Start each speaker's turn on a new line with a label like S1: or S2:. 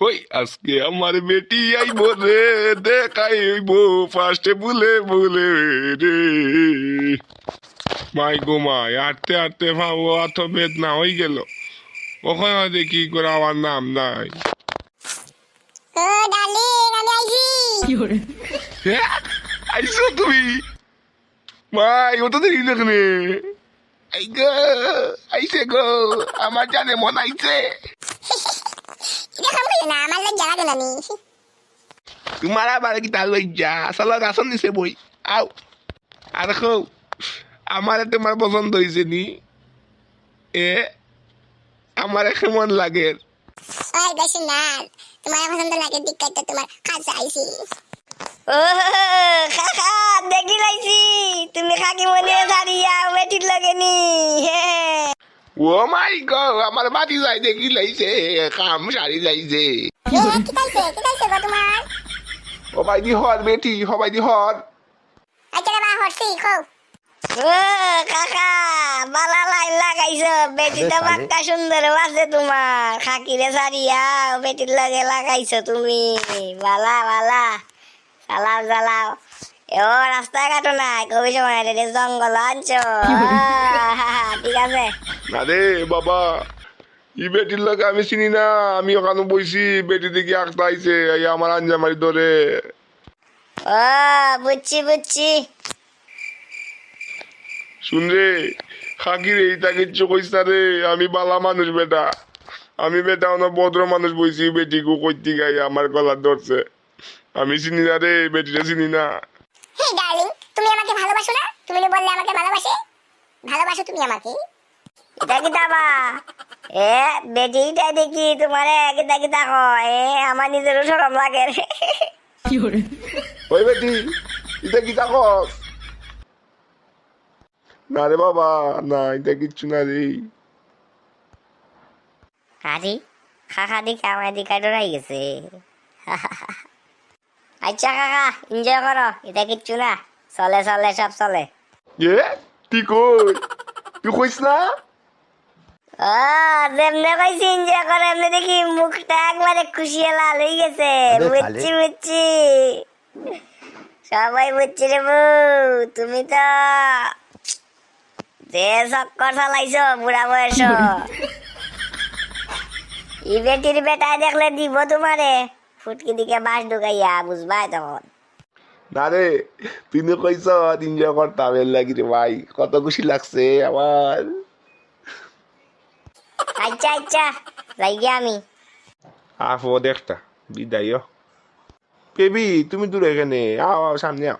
S1: কই? আজকে আমার বেটি আইব রে দেখাইব ফার্স্টে বুলে বুলে রে। মাই গো মাই হাঁটতে হাঁটতে ভাবো অত বেদনা হয়ে গেল। ওখানে দেখি করে আমার নাম নাই?
S2: ও ডার্লিং আমি আইছি?
S1: আইসো তুমি? মাই ও তো দেখি দেখনে আই গো আইসে গো আমার জানে মন আইছে।
S2: না আমার লাগে না
S1: তোমার আবার কি তার লজ্জা আসলে গাছন দিছে বই আও আর দেখো আমার তোমার পছন্দ হয়েছে নি? এ আমার কেমন লাগে?
S2: ওই বেশি না তোমার পছন্দ লাগে দিক্কাই তোমার কাছে আইছি
S3: ও কাকা দেখি লাইছি। তুমি খাকি মনে সারিয়া বেটির লাগেনি হে
S1: ও মাই গো আমার বাড়ি যাই দেখি লাইছে কাম সারি যাইছে
S2: কি কি
S1: ভাই দি হর বেটি হবাই দি হর
S2: রে বা হরছি খাও
S3: ও কাকা বালা লাইন লাগাইছ বেটি তো বাক্কা সুন্দর আছে তোমার খাকিরে সারিয়া বেটির লাগে লাগাইছ তুমি বালা বালা চালাও চালাও ও রাস্তা কাটো না কবি সময় জঙ্গল আনছো ঠিক আছে
S1: না রে বাবা ই বেটির লোক আমি চিনি না আমি ওখানে বইছি বেটি দেখি আঁকতে আইছে এই আমার আঞ্জামারি ধরে।
S3: ও বুঝছি বুঝছি।
S1: শুন রে খাকি রে তা কিচ্ছু কইস না রে আমি বালা মানুষ বেটা। আমি বেটা অনেক ভদ্র মানুষ বইছি বেটি গো কইতে গাই আমার গলা ধরছে। আমি চিনি না রে বেটিটা চিনি না।
S2: হে ডার্লিং তুমি আমাকে ভালোবাসো না? তুমি বললে আমাকে ভালোবাসে? ভালোবাসো তুমি আমাকে?
S3: এটা কি দাবা এ বেটিটা দেখি তোমারে কিতা কিতা কয়। এ আমার নিজেরও সরম লাগে।
S1: ওই বেটি এটা কি তাকস না রে বাবা না এটা কিচ্ছু না রে
S3: আরে কাকা দিকে আমার দিকে ডরাই গেছে। আচ্ছা কাকা এনজয় করো এটা কিচ্ছু না। চলে চলে সব চলে।
S1: এ তুই কই তুই কইস না?
S3: যেমনে কইছি এনজয় করো এমনি দেখি মুখটা একবারে খুশি লাল হয়ে গেছে। বুঝছি বুঝছি সবাই বুঝছি রে বউ তুমি তো যে চক্কর চালাইছো বুড়া বয়স। ই বেটির বেটায় দেখলে দিব তোমারে ফুটকি দিকে বাস ঢুকাইয়া বুঝবাই তখন।
S1: না রে তুই না কইস এনজয় করতাম এর লাগি রে ভাই কত খুশি লাগছে আমার।
S3: আচ্ছা আচ্ছা। যাই আমি।
S1: আফো দেখটা বিদায় বেবি তুমি দূরে এখানে। আও সামনে আও।